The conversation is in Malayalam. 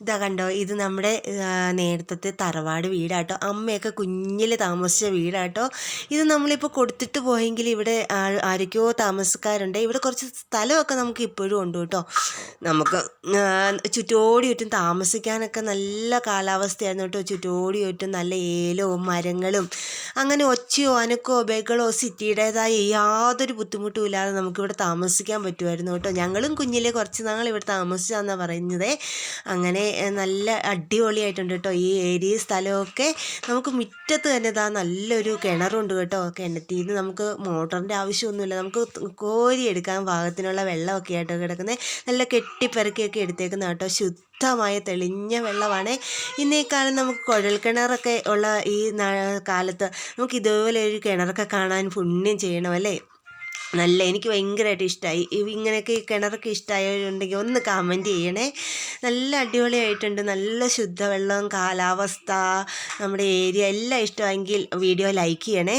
ഇതാ കണ്ടോ ഇത് നമ്മുടെ നേരത്തെ തറവാട് വീടാട്ടോ. അമ്മയൊക്കെ കുഞ്ഞിൽ താമസിച്ച വീടാട്ടോ. ഇത് നമ്മളിപ്പോൾ കൊടുത്തിട്ട് പോയെങ്കിൽ ഇവിടെ ആരൊക്കെയോ താമസക്കാരുണ്ട്. ഇവിടെ കുറച്ച് സ്ഥലമൊക്കെ നമുക്ക് ഇപ്പോഴും ഉണ്ട് കേട്ടോ. നമുക്ക് ചുറ്റോടി ചുറ്റും താമസിക്കാനൊക്കെ നല്ല കാലാവസ്ഥയായിരുന്നു കേട്ടോ. ചുറ്റോടി ചുറ്റും നല്ല ഏലവും മരങ്ങളും അങ്ങനെ ഒച്ചയോ അനക്കോ ബഹളോ സിറ്റിയുടേതായ യാതൊരു ബുദ്ധിമുട്ടും ഇല്ലാതെ നമുക്കിവിടെ താമസിക്കാൻ പറ്റുമായിരുന്നു കേട്ടോ. ഞങ്ങളും കുഞ്ഞിലെ കുറച്ച് നാൾ ഇവിടെ താമസിച്ചാന്നാണ് പറയുന്നത്. അങ്ങനെ നല്ല അടിപൊളിയായിട്ടുണ്ട് കേട്ടോ ഈ ഏരിയ സ്ഥലമൊക്കെ നമുക്ക് മുറ്റത്ത് തന്നെ ഇതാ നല്ലൊരു കിണറുണ്ട് കേട്ടോ. കിണറ്റിൽ നിന്ന് നമുക്ക് മോട്ടറിന്റെ ആവശ്യമൊന്നുമില്ല. നമുക്ക് കോരി എടുക്കാൻ പാകത്തിനുള്ള വെള്ളമൊക്കെ ആയിട്ട് കിടക്കുന്നത് നല്ല കെട്ടിപ്പെറുക്കിയൊക്കെ എടുത്തേക്കുന്ന കേട്ടോ. ശുദ്ധമായ തെളിഞ്ഞ വെള്ളമാണ്. ഇന്നേക്കാലം നമുക്ക് കുഴൽ കിണറൊക്കെ ഉള്ള ഈ കാലത്ത് നമുക്ക് ഇതുപോലെ ഒരു കിണറൊക്കെ കാണാൻ പുണ്യം ചെയ്യണം അല്ലേ? നല്ല എനിക്ക് ഭയങ്കരമായിട്ട് ഇഷ്ടമായി ഇങ്ങനെയൊക്കെ ഈ കിണറൊക്കെ ഇഷ്ടമായവരുണ്ടെങ്കിൽ ഒന്ന് കമന്റ് ചെയ്യണേ. നല്ല അടിപൊളിയായിട്ടുണ്ട്. നല്ല ശുദ്ധവെള്ളം കാലാവസ്ഥ നമ്മുടെ ഏരിയ എല്ലാം ഇഷ്ടമെങ്കിൽ വീഡിയോ ലൈക്ക് ചെയ്യണേ.